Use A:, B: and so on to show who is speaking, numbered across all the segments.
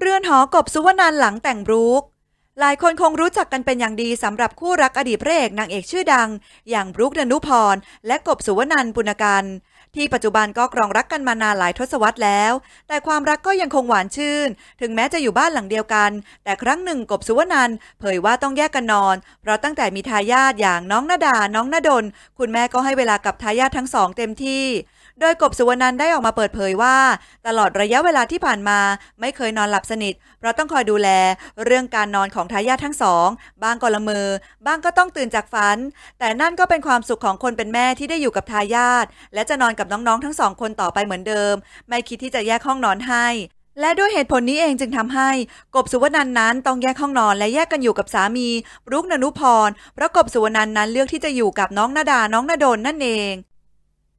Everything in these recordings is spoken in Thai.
A: เรือนหอกบสุวรรณันหลังแต่งบรูคหลายคนคงรู้จักกันเป็นอย่างดีสำหรับคู่รักอดีตพระเอกนางเอกชื่อดัง อย่างบรูคดนุพร และกบสุวรรณันปุณกันที่ปัจจุบันก็ครองรักกันมานานหลายทศวรรษแล้ว แต่ความรักก็ยังคงหวานชื่น ถึงแม้จะอยู่บ้านหลังเดียวกัน แต่ครั้งหนึ่งกบสุวรรณันเผยว่าต้องแยกกันนอน เพราะตั้งแต่มีทายาทอย่างน้องนาดา น้องนาดลคุณแม่ก็ให้เวลากับทายาททั้งสองเต็มที่ โดยกบสุวรรณันได้ออกมาเปิดเผยว่า ตลอดระยะเวลาที่ผ่านมาไม่เคยนอนหลับสนิท เพราะต้องคอยดูแล เรื่องการนอนของทายาททั้งสองบางก็ละเมอ บ้างก็ต้องตื่นจากฝัน แต่นั่นก็เป็นความสุขของคนเป็นแม่ที่ได้อยู่กับทายาทและจะนอนกับน้องๆทั้งสองคนต่อไปเหมือนเดิม ไม่คิดที่จะแยกห้องนอนให้และด้วยเหตุผลนี้เองจึงทำให้กบสุวรรณันนั้นต้องแยกห้องนอนและแยกกันอยู่กับสามีรุกนนุพรเพราะกบสุวรรณันนั้นเลือกที่จะอยู่กับน้องนาดาน้องนาดลนั่นเอง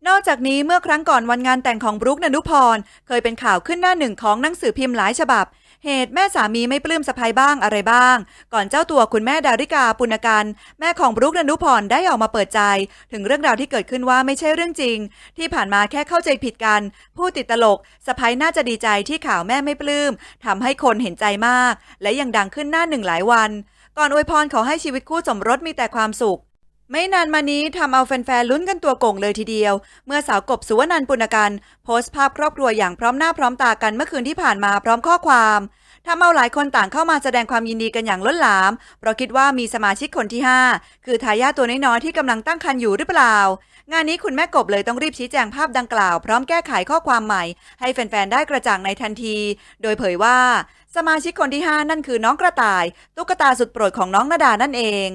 A: นอกจากนี้เมื่อครั้งก่อนวันงานแต่งของบรุกนนุพร เคยเป็นข่าวขึ้นหน้าหนึ่งของหนังสือพิมพ์หลายฉบับ เหตุแม่สามีไม่ปลื้มสะพายบ้างอะไรบ้าง ก่อนเจ้าตัวคุณแม่ดาริกาปุณกันแม่ของบรุกนนุพรได้ออกมาเปิดใจ ถึงเรื่องราวที่เกิดขึ้นว่าไม่ใช่เรื่องจริง ที่ผ่านมาแค่เข้าใจผิดกันผู้ติดตลกสะพายน่าจะดีใจที่ข่าวแม่ไม่ปลื้มทำให้คนเห็นใจมาก และยังดังขึ้นหน้าหนึ่งหลายวัน ก่อนอวยพรขอให้ชีวิตคู่สมรสมีแต่ความสุข ไม่นานมานี้ทำเอาแฟนๆลุ้นกันตัวโก่งเลยทีเดียว เมื่อสาวกบสุวรรณันปุณกันโพสต์ภาพครอบครัวอย่างพร้อมหน้าพร้อมตากันเมื่อคืนที่ผ่านมาพร้อมข้อความทำเอาหลายคนต่างเข้ามาแสดงความยินดีกันอย่างล้นหลาม เพราะคิดว่ามีสมาชิกคนที่ 5 คือทายาทตัวน้อยๆที่กำลังตั้งครรภ์อยู่หรือเปล่า งานนี้คุณแม่กบเลยต้องรีบชี้แจงภาพดังกล่าว พร้อมแก้ไขข้อความใหม่ ให้แฟนๆได้กระจ่างในทันที โดยเผยว่า สมาชิกคนที่ 5 นั่นคือน้องกระต่าย ตุ๊กตาสุดโปรดของน้องนาดานั่นเอง